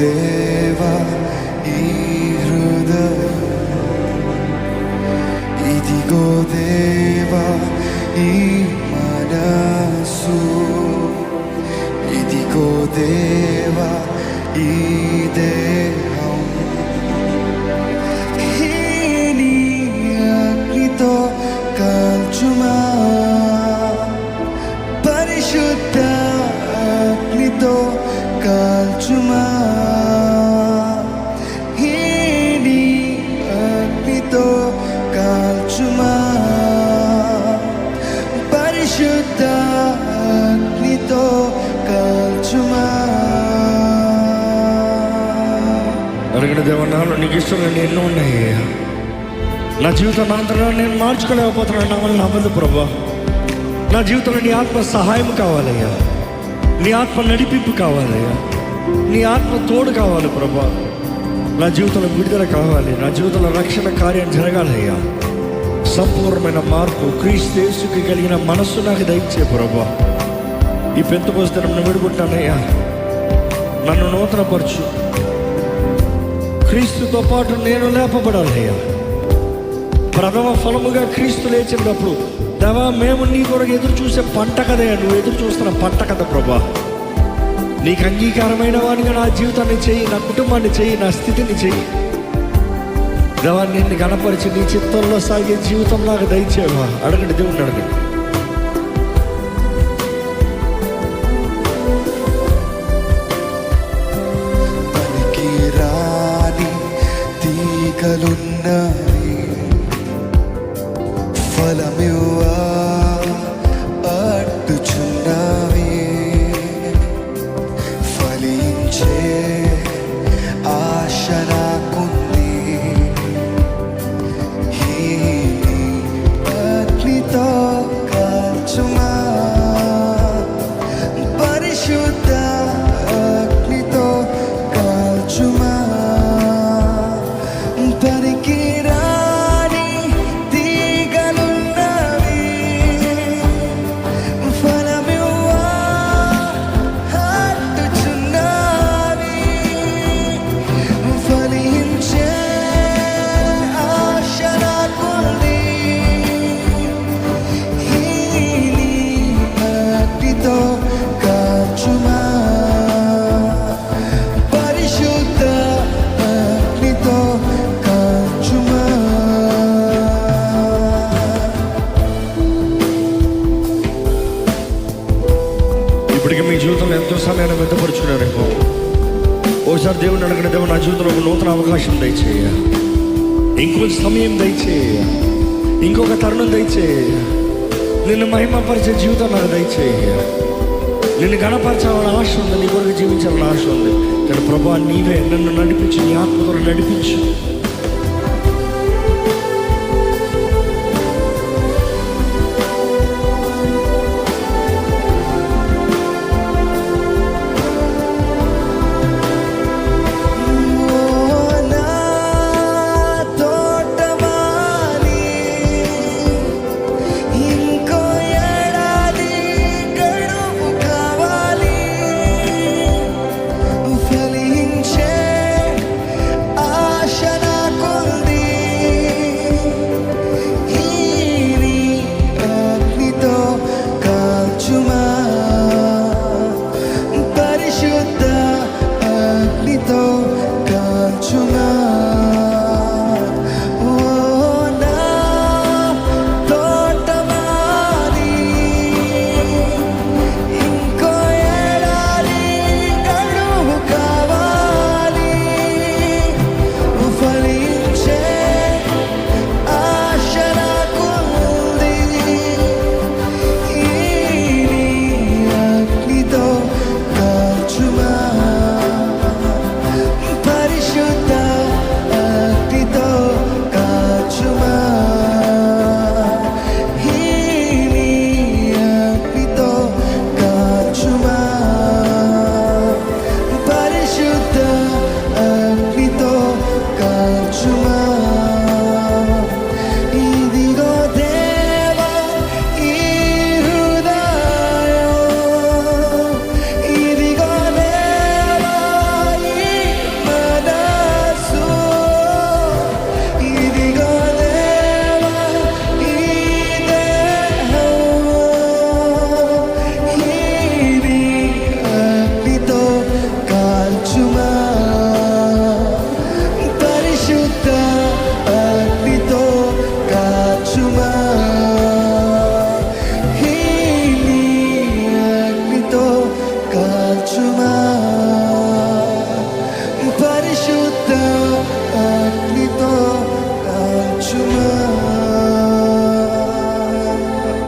దేవా ఈ హృదయం. ఇదిగో దేవా ఈ మనసు ఇదిగో దేవా ఈ దేహం. నీ అగ్నితో కాల్చుమా. పరిశుద్ధ అగ్నితో కాల్చుమా. అగ్నితో కాల్చుమా అడిగిన దేవనాలు నీకు ఇష్టం ఎన్నో ఉన్నాయి నా జీవితం అంతలో నేను మార్చుకోలేకపోతున్నాను నా వల్ల అవ్వదు ప్రభా. నా జీవితంలో నీ ఆత్మ సహాయం కావాలయ్యా నీ ఆత్మ నడిపింపు కావాలయ్యా నీ ఆత్మ తోడు కావాలి ప్రభా. నా జీవితంలో విడుదల కావాలి నా జీవితంలో రక్షణ కార్యం జరగాలయ్యా సంపూర్ణమైన మార్పు క్రీస్తుకి కలిగిన మనస్సు నాకు దయచే ప్రభా. ఈ పెద్ద పుస్తకం విడుకుంటానయ్యా నన్ను నూతనపరచు. క్రీస్తుతో పాటు నేను లేపబడాలయ్యా. ప్రథమ ఫలముగా క్రీస్తు లేచినప్పుడు దేవా మేము నీ కొరకు ఎదురు చూసే పంట కదయ్యా నువ్వు ఎదురు చూస్తున్న పంట కథ ప్రభా. నీకు అంగీకారమైన వాడిగా నా జీవితాన్ని చెయ్యి నా కుటుంబాన్ని చెయ్యి నా స్థితిని చెయ్యి దేవా నిన్ను గణపరిచి నీ చిత్తంలో సాగే జీవితం నాకు దయచేవా అడగండి దేవుణ్ణి అడగండి. పనికి వ్యక్తపరుచున్నారేమో ఓసారి దేవుని అడగడం దేవుడు నా జీవితంలో ఒక నూతన అవకాశం దయచేయ. ఇంకొక సమయం దయచేయ. ఇంకొక తరుణం దయచేయ. నిన్ను మహిమపరిచే జీవితం నాకు దయచేయ. నిన్ను గణపరచాలని ఆశ ఉంది నీ కొరకు జీవించాలని ఆశ ఉంది. కానీ ప్రభా నీవే నన్ను నడిపించి నీ ఆత్మతో నడిపించు. my